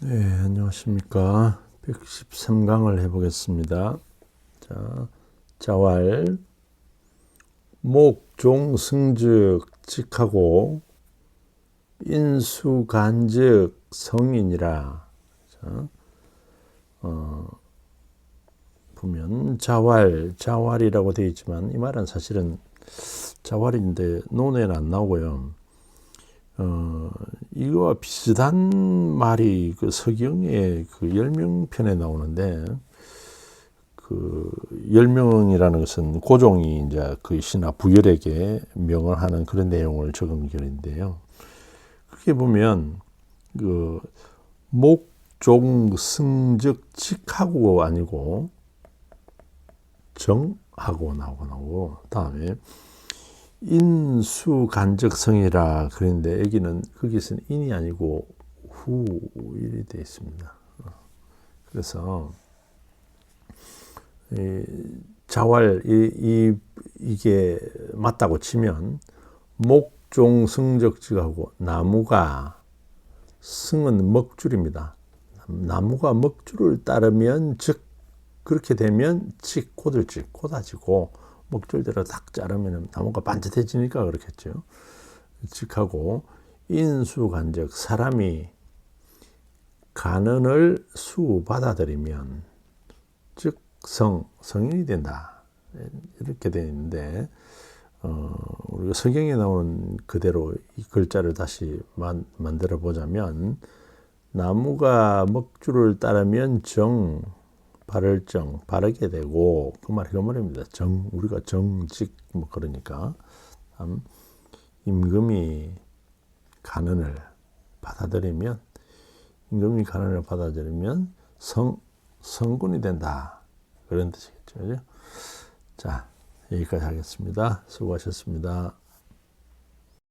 네, 안녕하십니까. 113강을 해보겠습니다. 자, 자왈, 목, 종, 승즉, 직하고, 인수, 간즉, 성인이라. 자, 어, 보면, 자왈, 자왈이라고 되어 있지만, 이 말은 사실은 자왈인데, 논에는 안 나오고요. 어, 이거와 비슷한 말이 그 서경의 그 열명편에 나오는데 그 열명이라는 것은 고종이 이제 그 신하 부열에게 명을 하는 그런 내용을 적은 글인데요. 그게 보면 그 목종 승적 직하고 아니고 정하고 나오고 나오고 다음에 인수간적성이라 그랬는데 여기는 거기서는 인이 아니고 후일이 되어 있습니다. 그래서 이 자활 이, 이 이게 맞다고 치면 목종 승적지하고 나무가 승은 먹줄입니다. 나무가 먹줄을 따르면 즉 그렇게 되면 직 고들직 고다지고 목줄대로 딱 자르면 나무가 반듯해지니까 그렇겠죠. 직하고 인수간적 사람이 간언을 수 받아들이면 즉 성, 성인이 된다. 이렇게 되어 있는데 어, 우리가 성경에 나오는 그대로 이 글자를 다시 만, 만들어 보자면 나무가 먹줄을 따르면 정, 바를 정, 바르게 되고 그 말이 그 말입니다. 정, 우리가 정직 뭐 그러니까 음, 임금이 간언을 받아들이면 임금이 간언을 받아들이면 성 성군이 된다 그런 뜻이겠죠. 그죠? 자 여기까지 하겠습니다. 수고하셨습니다.